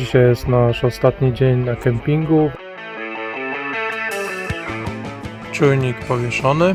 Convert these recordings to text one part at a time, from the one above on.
Dzisiaj jest nasz ostatni dzień na kempingu. Czujnik powieszony,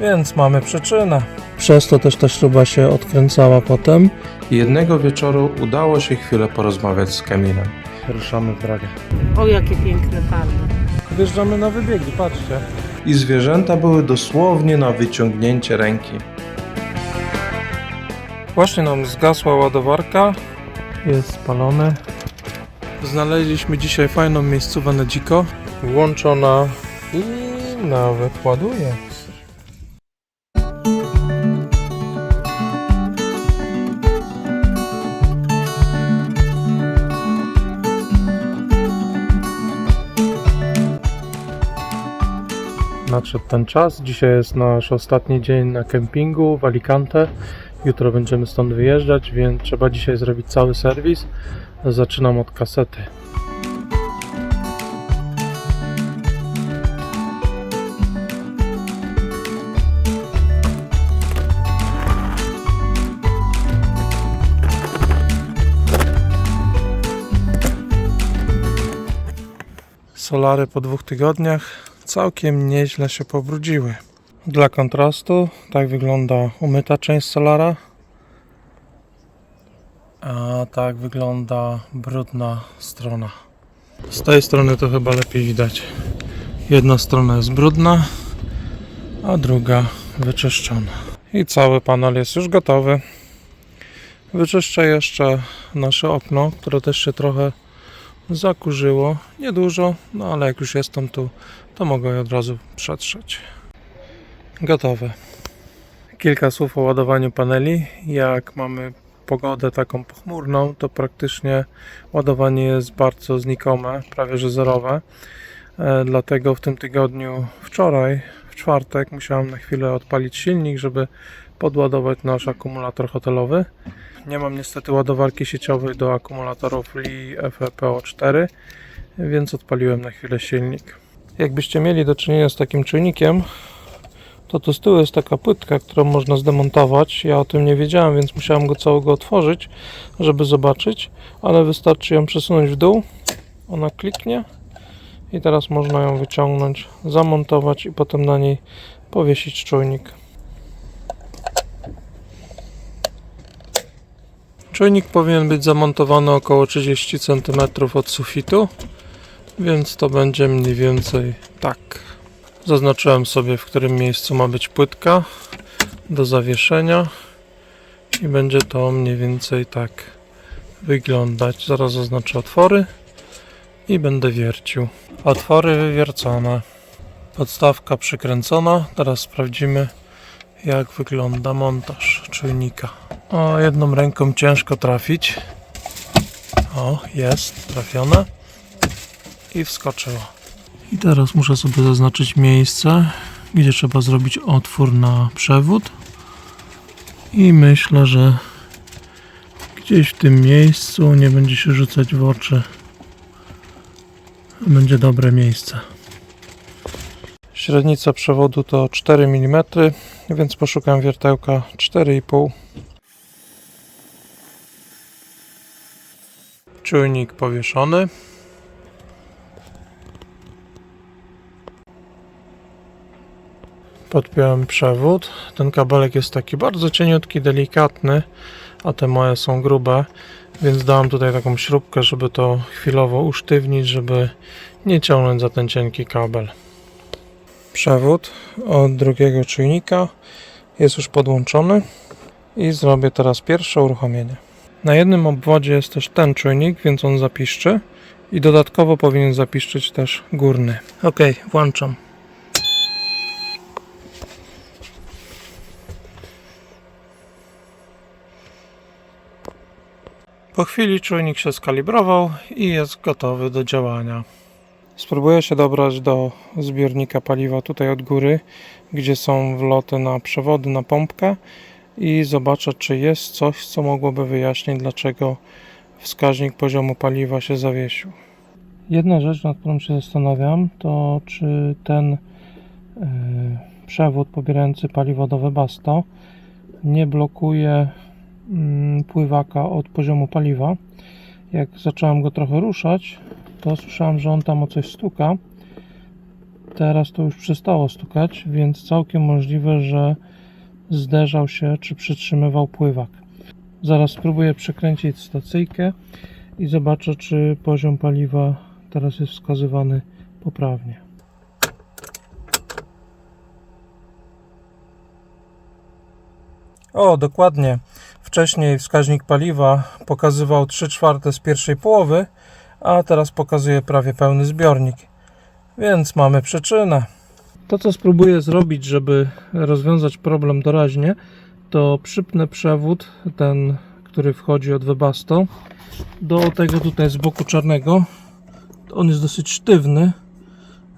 więc mamy przyczynę. Przez to też ta śruba się odkręcała potem. Jednego wieczoru udało się chwilę porozmawiać z Kamilem. Ruszamy w drogę. O, jakie piękne palmy. Wjeżdżamy na wybiegi, patrzcie. I zwierzęta były dosłownie na wyciągnięcie ręki. Właśnie nam zgasła ładowarka. Jest spalony. Znaleźliśmy dzisiaj fajną miejscówę na dziko. Włączona i nawet ładuje. Nadszedł ten czas. Dzisiaj jest nasz ostatni dzień na kempingu w Alicante. Jutro będziemy stąd wyjeżdżać, więc trzeba dzisiaj zrobić cały serwis. Zaczynam od kasety. Solary po dwóch tygodniach całkiem nieźle się pobrudziły. Dla kontrastu tak wygląda umyta część solara. A tak wygląda brudna strona. Z tej strony to chyba lepiej widać. Jedna strona jest brudna, a druga wyczyszczona. I cały panel jest już gotowy. Wyczyszczę jeszcze nasze okno, które też się trochę zakurzyło. Niedużo, no ale jak już jestem tu, to mogę je od razu przetrzeć. Gotowe. Kilka słów o ładowaniu paneli. Jak mamy pogodę taką pochmurną, to praktycznie ładowanie jest bardzo znikome, prawie że zerowe. E, Dlatego w tym tygodniu, wczoraj, w czwartek, musiałem na chwilę odpalić silnik, żeby podładować nasz akumulator hotelowy. Nie mam niestety ładowarki sieciowej do akumulatorów Li FEPO4, więc odpaliłem na chwilę silnik. Jakbyście mieli do czynienia z takim czujnikiem, to tu z tyłu jest taka płytka, którą można zdemontować. Ja o tym nie wiedziałem, więc musiałem go całego otworzyć, żeby zobaczyć, ale wystarczy ją przesunąć w dół, ona kliknie i teraz można ją wyciągnąć, zamontować i potem na niej powiesić czujnik. Czujnik powinien być zamontowany około 30 cm od sufitu, więc to będzie mniej więcej tak. Zaznaczyłem sobie, w którym miejscu ma być płytka do zawieszenia i będzie to mniej więcej tak wyglądać. Zaraz zaznaczę otwory i będę wiercił. Otwory wywiercone. Podstawka przykręcona. Teraz sprawdzimy jak wygląda montaż czujnika. O, jedną ręką ciężko trafić. O, jest trafione i wskoczyło. I teraz muszę sobie zaznaczyć miejsce, gdzie trzeba zrobić otwór na przewód. I myślę, że gdzieś w tym miejscu nie będzie się rzucać w oczy. Będzie dobre miejsce. Średnica przewodu to 4 mm, więc poszukam wiertełka 4,5. Czujnik powieszony. Podpiąłem przewód. Ten kabelek jest taki bardzo cieniutki, delikatny, a te moje są grube, więc dałem tutaj taką śrubkę, żeby to chwilowo usztywnić, żeby nie ciągnąć za ten cienki kabel. Przewód od drugiego czujnika jest już podłączony i zrobię teraz pierwsze uruchomienie. Na jednym obwodzie jest też ten czujnik, więc on zapiszczy i dodatkowo powinien zapiszczyć też górny. Ok, włączam. Po chwili czujnik się skalibrował i jest gotowy do działania. Spróbuję się dobrać do zbiornika paliwa tutaj od góry, gdzie są wloty na przewody, na pompkę i zobaczę, czy jest coś, co mogłoby wyjaśnić, dlaczego wskaźnik poziomu paliwa się zawiesił. Jedna rzecz, nad którą się zastanawiam, to czy ten e, przewód pobierający paliwo do Webasto nie blokuje pływaka od poziomu paliwa. Jak zacząłem go trochę ruszać, to słyszałem, że on tam o coś stuka. Teraz to już przestało stukać, więc całkiem możliwe, że zderzał się czy przytrzymywał pływak. Zaraz spróbuję przekręcić stacyjkę i zobaczę, czy poziom paliwa teraz jest wskazywany poprawnie. O, dokładnie. Wcześniej wskaźnik paliwa pokazywał 3 czwarte z pierwszej połowy, a teraz pokazuje prawie pełny zbiornik. Więc mamy przyczynę. To, co spróbuję zrobić, żeby rozwiązać problem doraźnie, to przypnę przewód, ten, który wchodzi od Webasto, do tego tutaj z boku czarnego. On jest dosyć sztywny.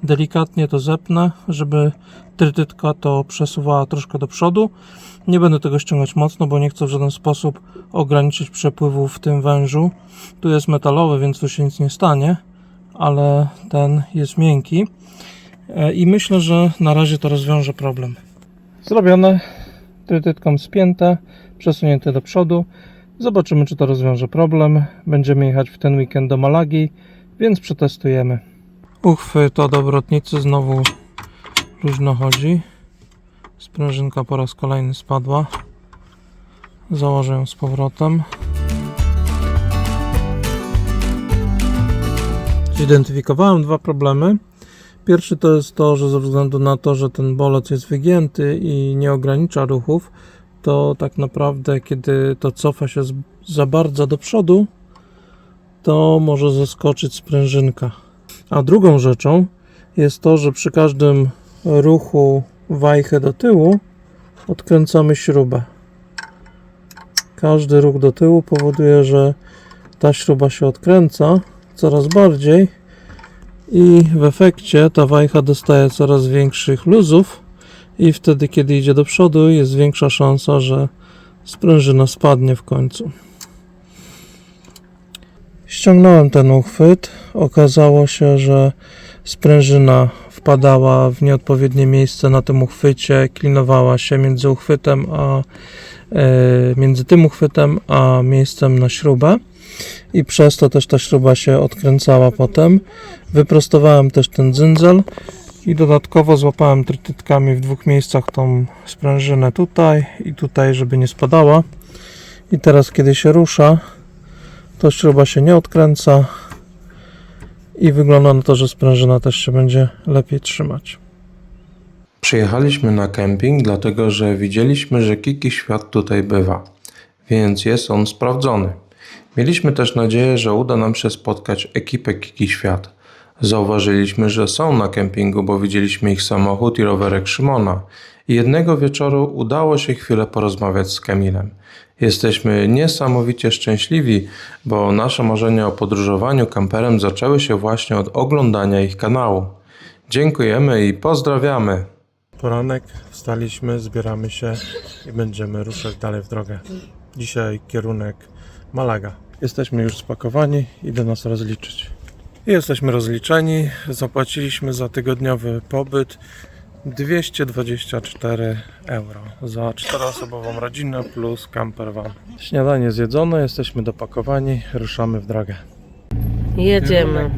Delikatnie to zepnę, żeby trytytka to przesuwała troszkę do przodu. Nie będę tego ściągać mocno, bo nie chcę w żaden sposób ograniczyć przepływu w tym wężu. Tu jest metalowy, więc tu się nic nie stanie, ale ten jest miękki. E, I myślę, że na razie to rozwiąże problem. Zrobione, trytytką spięte, przesunięte do przodu. Zobaczymy, czy to rozwiąże problem. Będziemy jechać w ten weekend do Malagi, więc przetestujemy. Uchwyt od obrotnicy znowu luźno chodzi. Sprężynka po raz kolejny spadła. Założę ją z powrotem. Zidentyfikowałem dwa problemy. Pierwszy to jest to, że ze względu na to, że ten bolec jest wygięty i nie ogranicza ruchów, to tak naprawdę kiedy to cofa się za bardzo do przodu, to może zeskoczyć sprężynka. A drugą rzeczą jest to, że przy każdym ruchu wajchę do tyłu odkręcamy śrubę. Każdy ruch do tyłu powoduje, że ta śruba się odkręca coraz bardziej i w efekcie ta wajcha dostaje coraz większych luzów i wtedy kiedy idzie do przodu jest większa szansa, że sprężyna spadnie w końcu. Ściągnąłem ten uchwyt. Okazało się, że sprężyna wpadała w nieodpowiednie miejsce na tym uchwycie, klinowała się między uchwytem a e, między tym uchwytem a miejscem na śrubę i przez to też ta śruba się odkręcała potem. Wyprostowałem też ten dzyndzal i dodatkowo złapałem trytytkami w dwóch miejscach tą sprężynę tutaj i tutaj, żeby nie spadała. I teraz kiedy się rusza, to śruba się nie odkręca i wygląda na to, że sprężyna też się będzie lepiej trzymać. Przyjechaliśmy na kemping, dlatego że widzieliśmy, że Kiki Świat tutaj bywa, więc jest on sprawdzony. Mieliśmy też nadzieję, że uda nam się spotkać ekipę Kiki Świat. Zauważyliśmy, że są na kempingu, bo widzieliśmy ich samochód i rowerek Szymona. I jednego wieczoru udało się chwilę porozmawiać z Kamilem. Jesteśmy niesamowicie szczęśliwi, bo nasze marzenia o podróżowaniu kamperem zaczęły się właśnie od oglądania ich kanału. Dziękujemy i pozdrawiamy! Poranek, wstaliśmy, zbieramy się i będziemy ruszać dalej w drogę. Dzisiaj kierunek Malaga. Jesteśmy już spakowani, idę nas rozliczyć. Jesteśmy rozliczeni, zapłaciliśmy za tygodniowy pobyt 224 euro za czteroosobową rodzinę plus camper van. Śniadanie zjedzone, jesteśmy dopakowani, ruszamy w drogę. Jedziemy.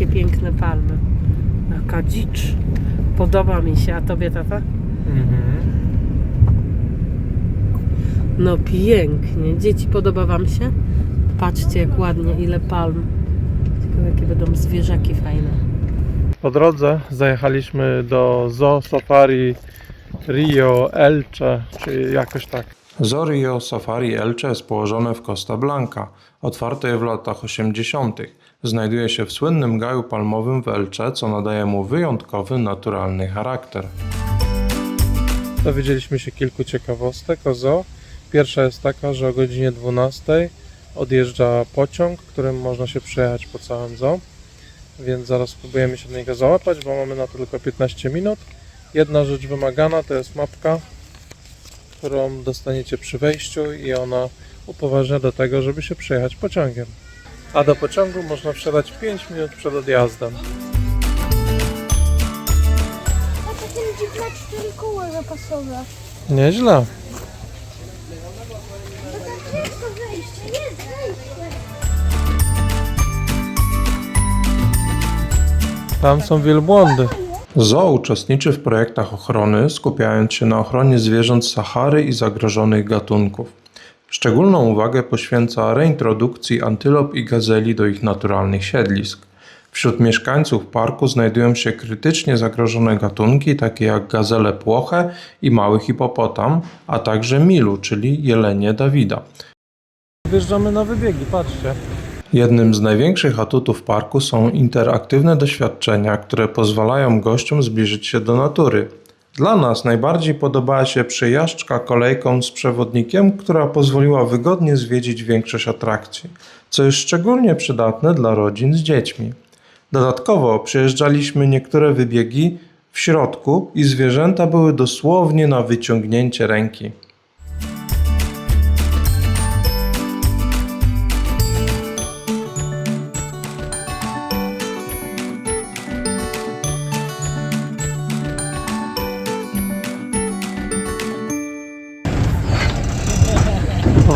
Jakie piękne palmy. Jaka dzicz. Podoba mi się, a tobie tata? No pięknie. Dzieci, podoba wam się? Patrzcie jak ładnie, ile palm. Jakie będą zwierzaki fajne. Po drodze zajechaliśmy do Zoo Safari Rio Elche, czy jakoś tak. Zorio Safari Elche jest położone w Costa Blanca. Otwarte je w latach 80. Znajduje się w słynnym gaju palmowym w Elche, co nadaje mu wyjątkowy, naturalny charakter. Dowiedzieliśmy się kilku ciekawostek o zoo. Pierwsza jest taka, że o godzinie 12 odjeżdża pociąg, którym można się przejechać po całym zoo. Więc zaraz spróbujemy się do niego załapać, bo mamy na to tylko 15 minut. Jedna rzecz wymagana to jest mapka, którą dostaniecie przy wejściu i ona upoważnia do tego, żeby się przejechać pociągiem. A do pociągu można wsiadać 5 minut przed odjazdem. A to ten dziwne cztery koła zapasowe. Nieźle. No tak jest to wejście, jest wejście. Tam są wielbłądy. Zoo uczestniczy w projektach ochrony, skupiając się na ochronie zwierząt z Sahary i zagrożonych gatunków. Szczególną uwagę poświęca reintrodukcji antylop i gazeli do ich naturalnych siedlisk. Wśród mieszkańców parku znajdują się krytycznie zagrożone gatunki takie jak gazele płoche i mały hipopotam, a także milu, czyli jelenie Dawida. Wjeżdżamy na wybiegi, patrzcie. Jednym z największych atutów parku są interaktywne doświadczenia, które pozwalają gościom zbliżyć się do natury. Dla nas najbardziej podobała się przejażdżka kolejką z przewodnikiem, która pozwoliła wygodnie zwiedzić większość atrakcji, co jest szczególnie przydatne dla rodzin z dziećmi. Dodatkowo przejeżdżaliśmy niektóre wybiegi w środku i zwierzęta były dosłownie na wyciągnięcie ręki.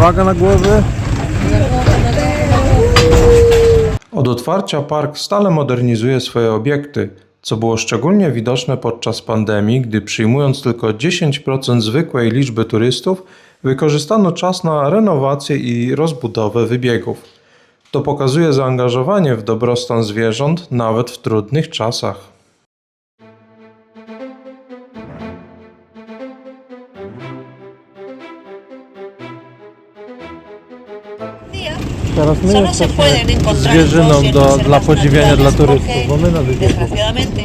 Uwaga na głowy. Od otwarcia park stale modernizuje swoje obiekty, co było szczególnie widoczne podczas pandemii, gdy przyjmując tylko 10% zwykłej liczby turystów, wykorzystano czas na renowację i rozbudowę wybiegów. To pokazuje zaangażowanie w dobrostan zwierząt nawet w trudnych czasach. Teraz my Solo se pueden encontrar zwierzyną do, dla podziwiania dla turystów, bo my na. Desgraciadamente.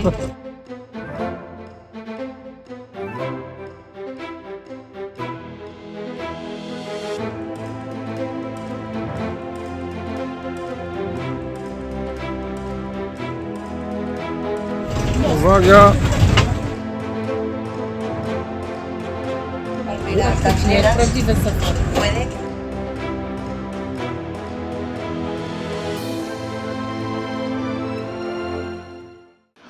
Uwaga.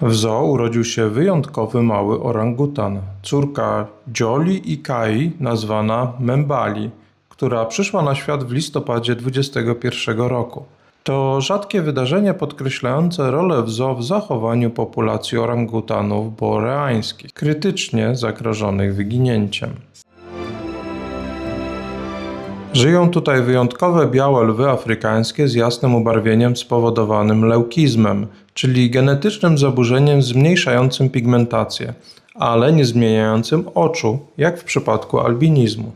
W zoo urodził się wyjątkowy mały orangutan, córka Joli i Kai, nazwana Membali, która przyszła na świat w listopadzie 21 roku. To rzadkie wydarzenie podkreślające rolę w zoo w zachowaniu populacji orangutanów boreańskich, krytycznie zagrożonych wyginięciem. Żyją tutaj wyjątkowe białe lwy afrykańskie z jasnym ubarwieniem spowodowanym leukizmem, czyli genetycznym zaburzeniem zmniejszającym pigmentację, ale nie zmieniającym oczu, jak w przypadku albinizmu.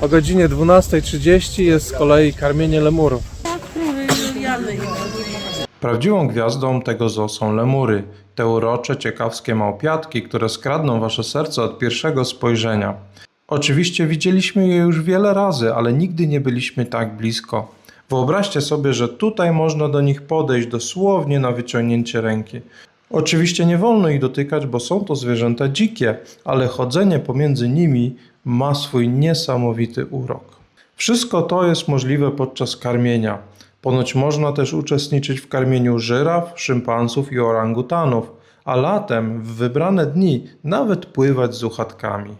O godzinie 12.30 jest z kolei karmienie lemurów. Prawdziwą gwiazdą tego zoo są lemury, te urocze, ciekawskie małpiatki, które skradną wasze serce od pierwszego spojrzenia. Oczywiście widzieliśmy je już wiele razy, ale nigdy nie byliśmy tak blisko. Wyobraźcie sobie, że tutaj można do nich podejść dosłownie na wyciągnięcie ręki. Oczywiście nie wolno ich dotykać, bo są to zwierzęta dzikie, ale chodzenie pomiędzy nimi ma swój niesamowity urok. Wszystko to jest możliwe podczas karmienia. Ponoć można też uczestniczyć w karmieniu żyraf, szympansów i orangutanów, a latem w wybrane dni nawet pływać z uchatkami.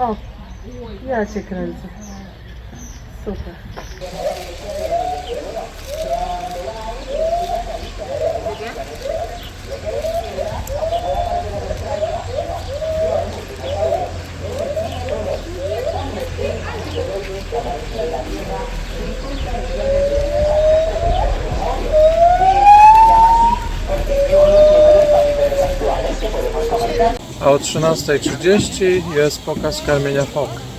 O, ja cię kręcę. Super. A o 13.30 jest pokaz karmienia fok.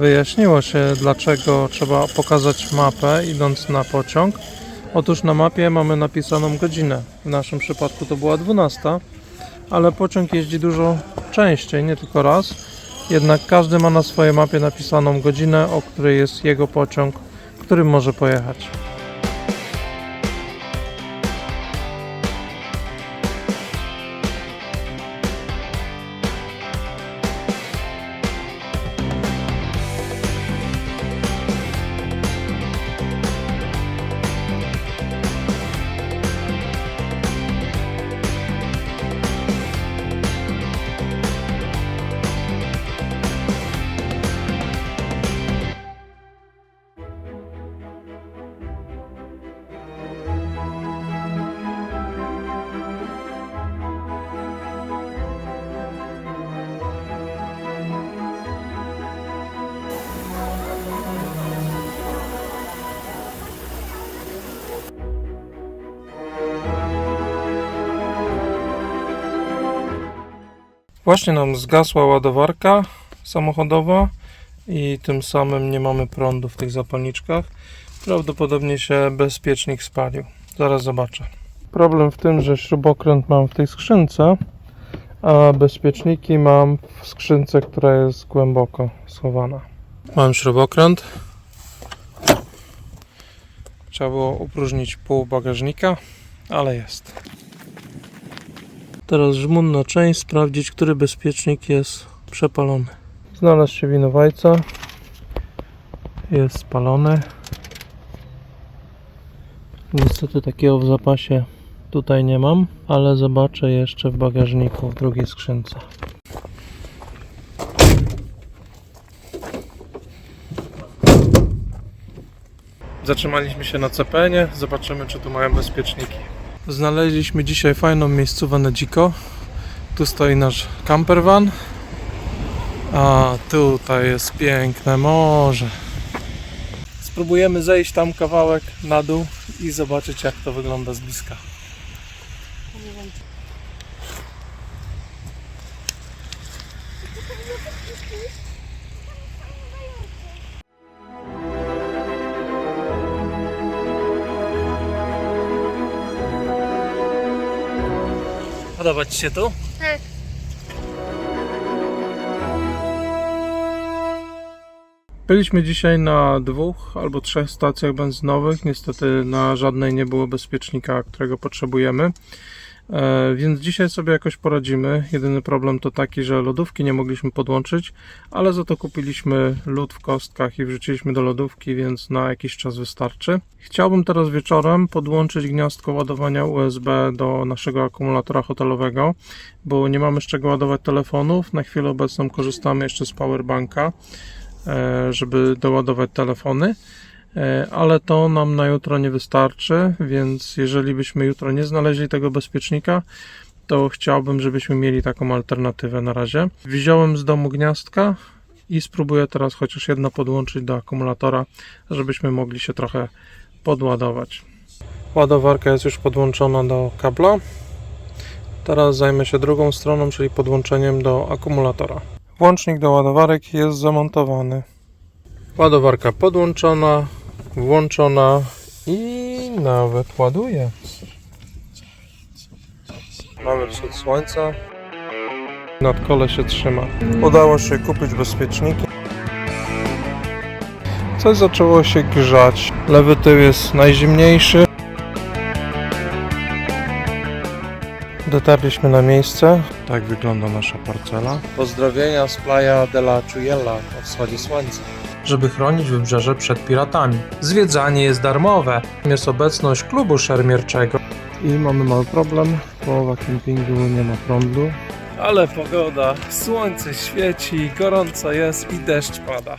Wyjaśniło się, dlaczego trzeba pokazać mapę idąc na pociąg. Otóż na mapie mamy napisaną godzinę. W naszym przypadku to była 12, ale pociąg jeździ dużo częściej, nie tylko raz. Jednak każdy ma na swojej mapie napisaną godzinę, o której jest jego pociąg, którym może pojechać. Właśnie nam zgasła ładowarka samochodowa i tym samym nie mamy prądu w tych zapalniczkach. Prawdopodobnie się bezpiecznik spalił. Zaraz zobaczę. Problem w tym, że śrubokręt mam w tej skrzynce, a bezpieczniki mam w skrzynce, która jest głęboko schowana. Mam śrubokręt. Trzeba było opróżnić pół bagażnika, ale jest. Teraz żmudna część, sprawdzić, który bezpiecznik jest przepalony. Znalazł się winowajca. Jest spalony. Niestety takiego w zapasie tutaj nie mam, ale zobaczę jeszcze w bagażniku w drugiej skrzynce. Zatrzymaliśmy się na CPN-ie, zobaczymy czy tu mają bezpieczniki. Znaleźliśmy dzisiaj fajną miejscówę na dziko. Tu stoi nasz campervan. A tutaj jest piękne morze. Spróbujemy zejść tam kawałek na dół i zobaczyć jak to wygląda z bliska. Podoba Ci się tu? Tak. Byliśmy dzisiaj na dwóch albo trzech stacjach benzynowych. Niestety na żadnej nie było bezpiecznika, którego potrzebujemy. E, więc dzisiaj sobie jakoś poradzimy. Jedyny problem to taki, że lodówki nie mogliśmy podłączyć, ale za to kupiliśmy lód w kostkach i wrzuciliśmy do lodówki, więc na jakiś czas wystarczy. Chciałbym teraz wieczorem podłączyć gniazdko ładowania USB do naszego akumulatora hotelowego, bo nie mamy z czego ładować telefonów. Na chwilę obecną korzystamy jeszcze z powerbanka e, żeby doładować telefony, ale to nam na jutro nie wystarczy, więc jeżeli byśmy jutro nie znaleźli tego bezpiecznika, to chciałbym, żebyśmy mieli taką alternatywę na razie. Wziąłem z domu gniazdka i spróbuję teraz chociaż jedno podłączyć do akumulatora, żebyśmy mogli się trochę podładować. Ładowarka jest już podłączona do kabla. Teraz zajmę się drugą stroną, czyli podłączeniem do akumulatora. Włącznik do ładowarek jest zamontowany. Ładowarka podłączona, włączona i nawet ładuje. Mamy wschód słońca. Nad kole się trzyma. Udało się kupić bezpieczniki. Coś zaczęło się grzać. Lewy tył jest najzimniejszy. Dotarliśmy na miejsce. Tak wygląda nasza parcela. Pozdrowienia z Playa de la Chuyela o wschodzie słońca. Żeby chronić wybrzeże przed piratami. Zwiedzanie jest darmowe. Jest obecność klubu szermierczego. I mamy mały problem. Połowa kempingu nie ma prądu. Ale pogoda, słońce świeci, gorąco jest i deszcz pada.